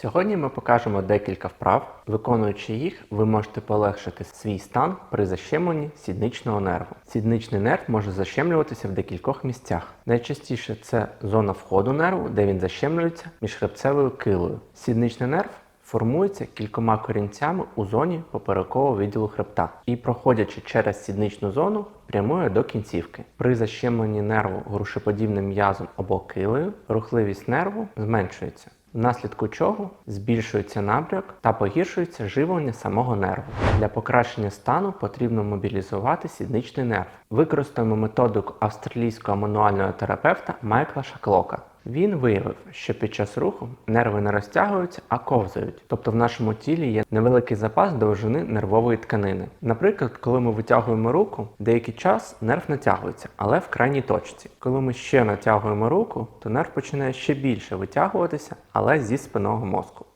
Сьогодні ми покажемо декілька вправ. Виконуючи їх, ви можете полегшити свій стан при защемленні сідничного нерву. Сідничний нерв може защемлюватися в декількох місцях. Найчастіше це зона входу нерву, де він защемлюється між хребцевою килою. Сідничний нерв формується кількома корінцями у зоні поперекового відділу хребта і, проходячи через сідничну зону, прямує до кінцівки. При защемленні нерву грушеподібним м'язом або килею рухливість нерву зменшується. Внаслідку чого збільшується набряк та погіршується живлення самого нерву. Для покращення стану потрібно мобілізувати сідничний нерв. Використаємо методику австралійського мануального терапевта Майкла Шаклока. Він виявив, що під час руху нерви не розтягуються, а ковзають. Тобто в нашому тілі є невеликий запас довжини нервової тканини. Наприклад, коли ми витягуємо руку, деякий час нерв натягується, але в крайній точці. Коли ми ще натягуємо руку, то нерв починає ще більше витягуватися, але зі спинного мозку.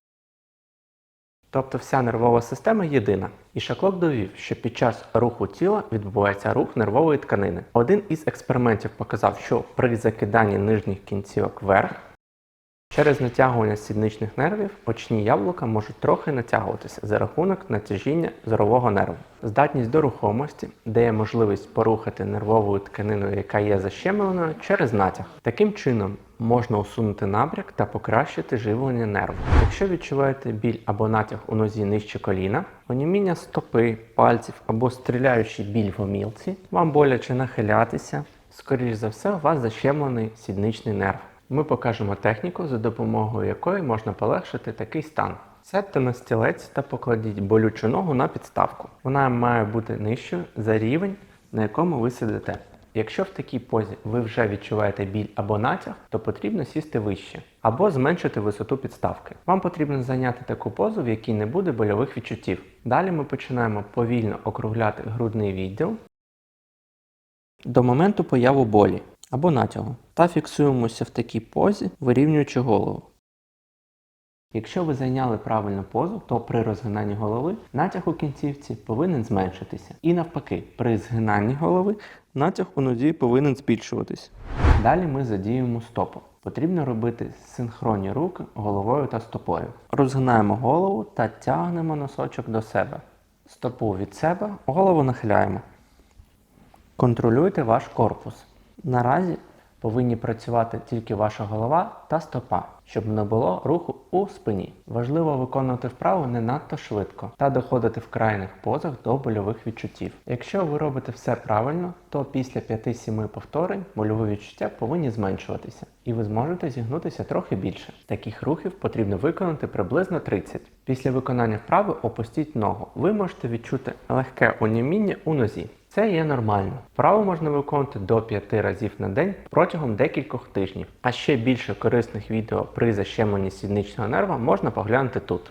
Тобто вся нервова система єдина. І Шаклок довів, що під час руху тіла відбувається рух нервової тканини. Один із експериментів показав, що при закиданні нижніх кінцівок вверх через натягування сідничних нервів очні яблука можуть трохи натягуватися за рахунок натяжіння зорового нерву. Здатність до рухомості дає можливість порухати нервовою тканиною, яка є защемленою, через натяг. Таким чином можна усунути набряк та покращити живлення нерву. Якщо відчуваєте біль або натяг у нозі нижче коліна, оніміння стопи, пальців або стріляючий біль в омілці, вам боляче нахилятися, скоріш за все, у вас защемлений сідничний нерв. Ми покажемо техніку, за допомогою якої можна полегшити такий стан. Сядьте на стілець та покладіть болючу ногу на підставку. Вона має бути нижчою за рівень, на якому ви сидите. Якщо в такій позі ви вже відчуваєте біль або натяг, то потрібно сісти вище або зменшити висоту підставки. Вам потрібно зайняти таку позу, в якій не буде больових відчуттів. Далі ми починаємо повільно округляти грудний відділ до моменту появу болі або натягу та фіксуємося в такій позі, вирівнюючи голову. Якщо ви зайняли правильну позу, то при розгинанні голови натяг у кінцівці повинен зменшитися. І навпаки, при згинанні голови натяг у нозі повинен збільшуватись. Далі ми задіємо стопу. Потрібно робити синхронні руки головою та стопою. Розгинаємо голову та тягнемо носочок до себе. Стопу від себе, голову нахиляємо. Контролюйте ваш корпус. Наразі повинні працювати тільки ваша голова та стопа, щоб не було руху у спині. Важливо виконувати вправу не надто швидко та доходити в крайних позах до больових відчуттів. Якщо ви робите все правильно, то після 5-7 повторень больові відчуття повинні зменшуватися, і ви зможете зігнутися трохи більше. Таких рухів потрібно виконати приблизно 30. Після виконання вправи опустіть ногу. Ви можете відчути легке оніміння у нозі. Це є нормально. Вправу можна виконувати до 5 разів на день протягом декількох тижнів. А ще більше корисних відео при защемленні сідничного нерва можна поглянути тут.